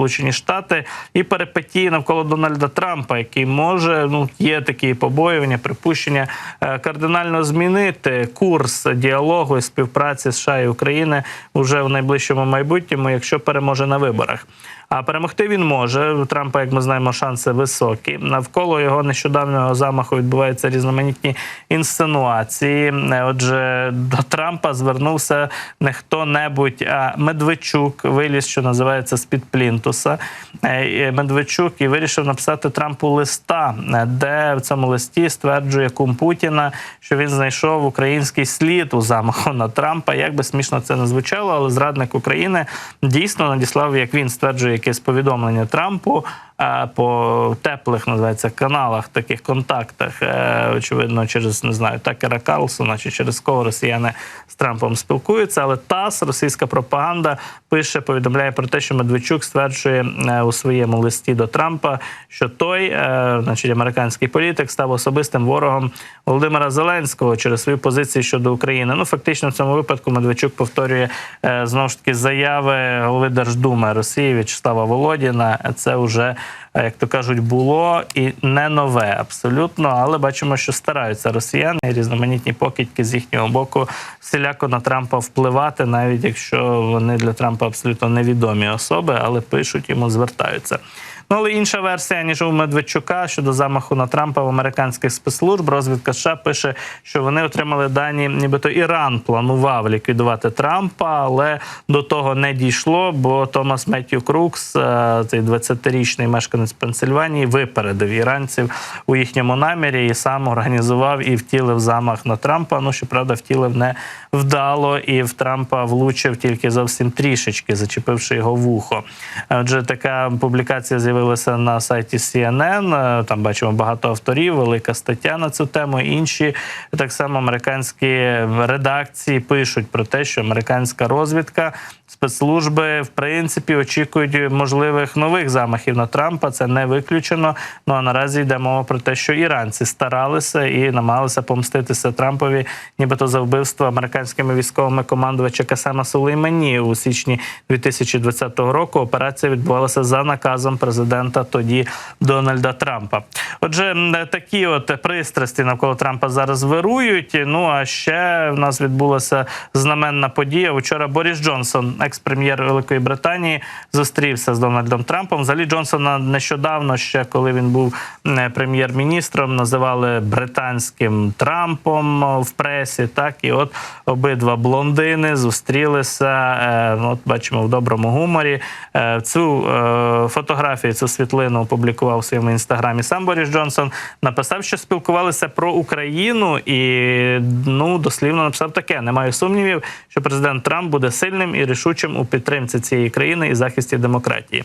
Сполучені Штати і перипетії навколо Дональда Трампа, який може ну є такі побоювання, припущення е, кардинально змінити курс діалогу і співпраці США і України уже в найближчому майбутньому, якщо переможе на виборах. А перемогти він може. У Трампа, як ми знаємо, шанси високі. Навколо його нещодавнього замаху відбуваються різноманітні інсценуації. Е, Отже, до Трампа звернувся не хто-небудь, а Медведчук виліз, що називається з-під плінтуса. Е, Медведчук і вирішив написати Трампу листа, де в цьому листі стверджує кум Путіна, що він знайшов український слід у замаху на Трампа. Як би смішно це не звучало, але зрадник України дійсно надіслав, як він стверджує, якесь повідомлення Трампу по теплих називається каналах, таких контактах. е, Очевидно, через не знаю Такера Карлсона чи через кого росіяни з Трампом спілкуються. Але ТАСС, російська пропаганда, пише, повідомляє про те, що Медведчук стверджує е, у своєму листі до Трампа, що той, е, значить, американський політик, став особистим ворогом Володимира Зеленського через свою позицію щодо України. Ну фактично в цьому випадку Медведчук повторює знову ж таки заяви голови Держдуми Росії В'ячеслава Володіна. Це вже як то кажуть, було і не нове абсолютно, але бачимо, що стараються росіяни різноманітні покидьки з їхнього боку всіляко на Трампа впливати, навіть якщо вони для Трампа абсолютно невідомі особи, але пишуть йому, звертаються. Ну, але інша версія, ніж у Медведчука щодо замаху на Трампа в американських спецслужб. Розвідка США пише, що вони отримали дані, нібито Іран планував ліквідувати Трампа, але до того не дійшло, бо Томас Меттью Крукс, е, цей 20-річний мешканець Пенсильванії, випередив іранців у їхньому намірі і сам організував і втілив замах на Трампа. Ну щоправда, втілив не вдало, і в Трампа влучив тільки зовсім трішечки, зачепивши його вухо. Отже, така публікація з'явилася на сайті CNN. Е, Там бачимо багато авторів, велика стаття на цю тему. Інші так само американські редакції пишуть про те, що американська розвідка. Спецслужби в принципі очікують можливих нових замахів на Трампа. Це не виключено. Ну а наразі йде мова про те, що іранці старалися і намагалися помститися Трампові, нібито за вбивство американськими військовими командувача Касема Сулеймані у січні 2020 року. Операція відбувалася за наказом президента тоді Дональда Трампа. Отже, такі от пристрасті навколо Трампа зараз вирують. Ну а ще в нас відбулася знаменна подія. Вчора Борис Джонсон, екс-прем'єр Великої Британії, зустрівся з Дональдом Трампом. Взагалі Джонсона нещодавно, ще коли він був прем'єр-міністром, називали британським Трампом в пресі. Так і от обидва блондини зустрілися. е, ну, От бачимо в доброму гуморі. Е, Цю е, фотографію, цю світлину опублікував у своєму інстаграмі сам Борис Джонсон. Написав, що спілкувалися про Україну, і ну дослівно написав таке: не маю сумнівів, що президент Трамп буде сильним і рішучим у підтримці цієї країни і захисті демократії.